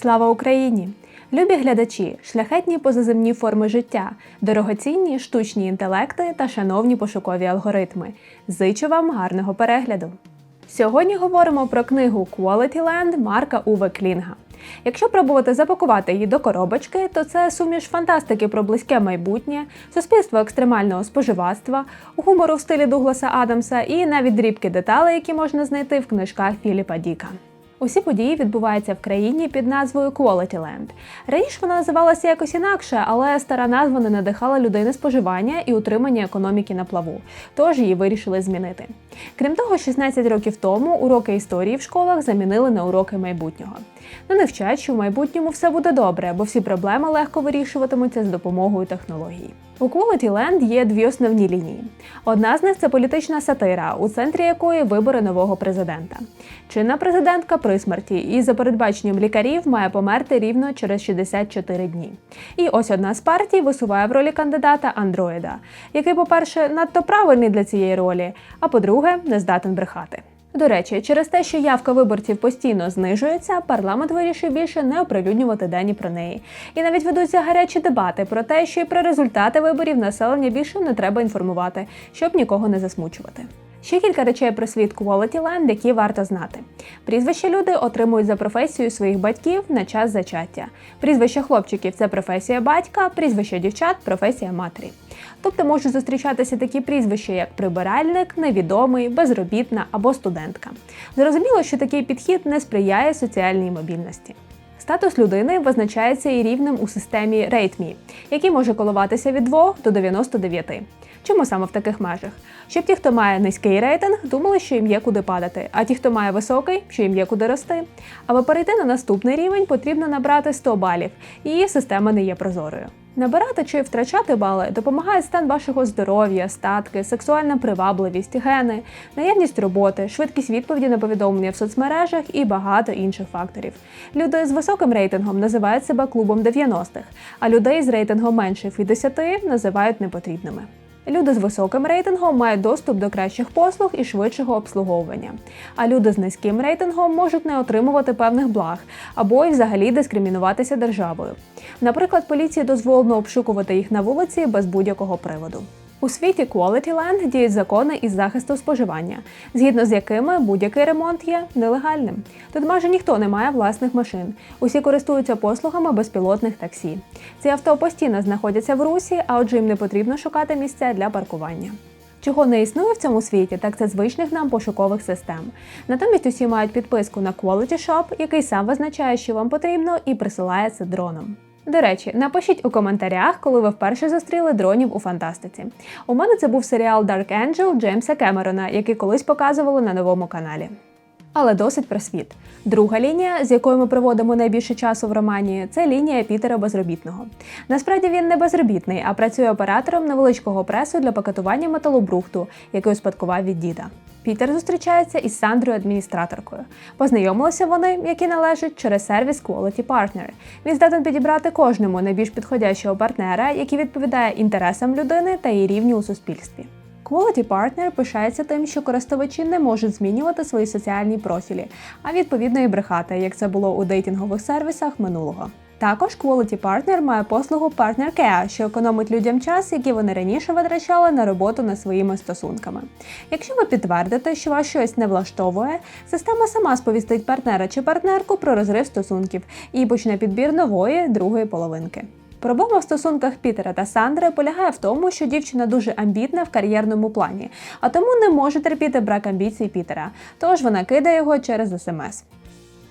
Слава Україні! Любі глядачі, шляхетні позаземні форми життя, дорогоцінні штучні інтелекти та шановні пошукові алгоритми. Зичу вам гарного перегляду! Сьогодні говоримо про книгу Quality Land Марка Уве Клінга. Якщо пробувати запакувати її до коробочки, то це суміш фантастики про близьке майбутнє, суспільство екстремального споживацтва, гумору в стилі Дугласа Адамса і навіть дрібки деталей, які можна знайти в книжках Філіпа Діка. Усі події відбуваються в країні під назвою Quality Land. Раніше вона називалася якось інакше, але стара назва не надихала людей на споживання і утримання економіки на плаву, тож її вирішили змінити. Крім того, 16 років тому уроки історії в школах замінили на уроки майбутнього. На них вчать, що в майбутньому все буде добре, бо всі проблеми легко вирішуватимуться з допомогою технологій. У Quality Land є дві основні лінії. Одна з них це політична сатира, у центрі якої вибори нового президента. Чинна президентка при смерті і за передбаченням лікарів має померти рівно через 64 дні. І ось одна з партій висуває в ролі кандидата андроїда, який, по-перше, надто правильний для цієї ролі, а по-друге, не здатен брехати. До речі, через те, що явка виборців постійно знижується, парламент вирішив більше не оприлюднювати дані про неї. І навіть ведуться гарячі дебати про те, що і про результати виборів населення більше не треба інформувати, щоб нікого не засмучувати. Ще кілька речей про світ Quality Land, які варто знати. Прізвища люди отримують за професією своїх батьків на час зачаття. Прізвище хлопчиків це професія батька, прізвище дівчат професія матері. Тобто можуть зустрічатися такі прізвища, як прибиральник, невідомий, безробітна або студентка. Зрозуміло, що такий підхід не сприяє соціальній мобільності. Статус людини визначається і рівнем у системі RateMe, який може коливатися від 2 до 99. Чому саме в таких межах? Щоб ті, хто має низький рейтинг, думали, що їм є куди падати, а ті, хто має високий, що їм є куди рости. Аби перейти на наступний рівень, потрібно набрати 100 балів, і система не є прозорою. Набирати чи втрачати бали допомагає стан вашого здоров'я, статки, сексуальна привабливість, гени, наявність роботи, швидкість відповіді на повідомлення в соцмережах і багато інших факторів. Люди з високим рейтингом називають себе клубом 90-х, а людей з рейтингом менших від 10 називають непотрібними. Люди з високим рейтингом мають доступ до кращих послуг і швидшого обслуговування. А люди з низьким рейтингом можуть не отримувати певних благ або й взагалі дискримінуватися державою. Наприклад, поліції дозволено обшукувати їх на вулиці без будь-якого приводу. У світі Quality Land діють закони із захисту споживання, згідно з якими будь-який ремонт є нелегальним. Тут майже ніхто не має власних машин. Усі користуються послугами безпілотних таксі. Ці авто постійно знаходяться в русі, а отже, їм не потрібно шукати місця для паркування. Чого не існує в цьому світі, так це звичних нам пошукових систем. Натомість усі мають підписку на Quality Shop, який сам визначає, що вам потрібно, і присилає це дроном. До речі, напишіть у коментарях, коли ви вперше зустріли дронів у фантастиці. У мене це був серіал Dark Angel Джеймса Кемерона, який колись показували на новому каналі. Але досить про світ. Друга лінія, з якою ми проводимо найбільше часу в романі, це лінія Пітера Безробітного. Насправді він не безробітний, а працює оператором невеличкого пресу для пакетування металобрухту, який успадкував від діда. Пітер зустрічається із Сандрою адміністраторкою. Познайомилися вони, які належать через сервіс Quality Partner. Він здатен підібрати кожному найбільш підходящого партнера, який відповідає інтересам людини та її рівню у суспільстві. Quality Partner пишається тим, що користувачі не можуть змінювати свої соціальні профілі, а відповідно і брехати, як це було у дейтингових сервісах минулого. Також Quality Partner має послугу Partner Care, що економить людям час, який вони раніше витрачали на роботу над своїми стосунками. Якщо ви підтвердите, що вас щось не влаштовує, система сама сповістить партнера чи партнерку про розрив стосунків і почне підбір нової другої половинки. Проблема в стосунках Пітера та Сандри полягає в тому, що дівчина дуже амбітна в кар'єрному плані, а тому не може терпіти брак амбіцій Пітера, тож вона кидає його через смс.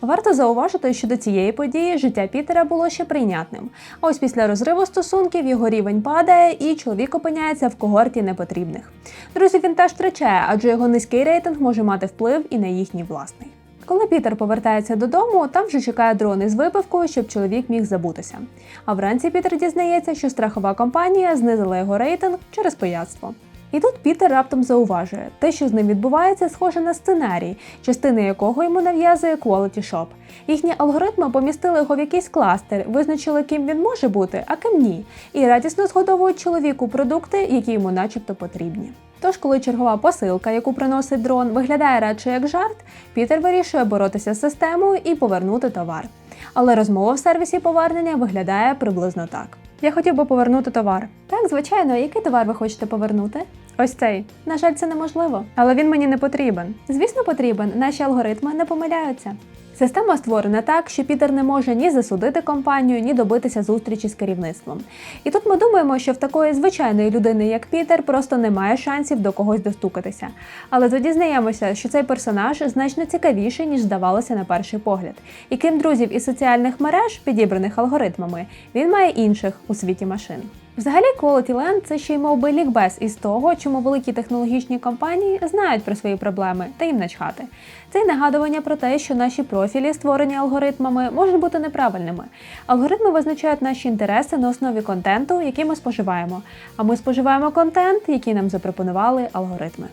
Варто зауважити, що до цієї події життя Пітера було ще прийнятним. А ось після розриву стосунків його рівень падає, і чоловік опиняється в когорті непотрібних. Друзі, він теж втрачає, адже його низький рейтинг може мати вплив і на їхній власний. Коли Пітер повертається додому, там вже чекає дрон із випивкою, щоб чоловік міг забутися. А вранці Пітер дізнається, що страхова компанія знизила його рейтинг через пияцтво. І тут Пітер раптом зауважує, те, що з ним відбувається, схоже на сценарій, частини якого йому нав'язує Quality Shop. Їхні алгоритми помістили його в якийсь кластер, визначили, ким він може бути, а ким ні, і радісно згодовують чоловіку продукти, які йому начебто потрібні. Тож, коли чергова посилка, яку приносить дрон, виглядає радше як жарт, Пітер вирішує боротися з системою і повернути товар. Але розмова в сервісі повернення виглядає приблизно так. Я хотів би повернути товар. Так, звичайно, який товар ви хочете повернути? Ось цей. На жаль, це неможливо, але він мені не потрібен. Звісно, потрібен. Наші алгоритми не помиляються. Система створена так, що Пітер не може ні засудити компанію, ні добитися зустрічі з керівництвом. І тут ми думаємо, що в такої звичайної людини, як Пітер, просто немає шансів до когось достукатися. Але тоді знаємося, що цей персонаж значно цікавіший, ніж здавалося на перший погляд. І крім друзів і соціальних мереж, підібраних алгоритмами, він має інших у світі машин. Взагалі, Quality Land – це ще й мов би лікбез із того, чому великі технологічні компанії знають про свої проблеми та їм начхати. Це й нагадування про те, що наші профілі, створені алгоритмами, можуть бути неправильними. Алгоритми визначають наші інтереси на основі контенту, який ми споживаємо. А ми споживаємо контент, який нам запропонували алгоритми.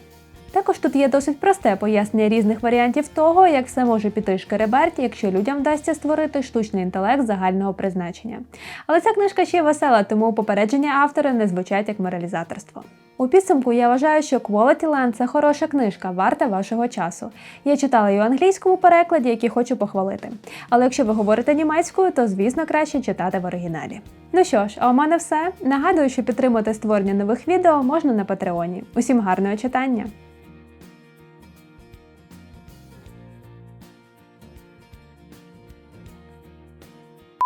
Також тут є досить просте пояснення різних варіантів того, як все може піти шкереберть, якщо людям вдасться створити штучний інтелект загального призначення. Але ця книжка ще весела, тому попередження автора не звучать як моралізаторство. У підсумку я вважаю, що Quality Land – це хороша книжка, варта вашого часу. Я читала її у англійському перекладі, який хочу похвалити. Але якщо ви говорите німецькою, то звісно краще читати в оригіналі. Ну що ж, а у мене все. Нагадую, що підтримати створення нових відео можна на Патреоні. Усім гарного читання!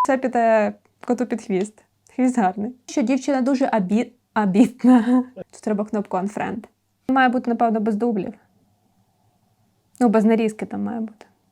Це піде коту під хвіст. Хвіст гарний. Що дівчина дуже абі... абітна. Тут треба кнопку Unfriend. Має бути, напевно, без дублів. Ну, без нарізки там має бути.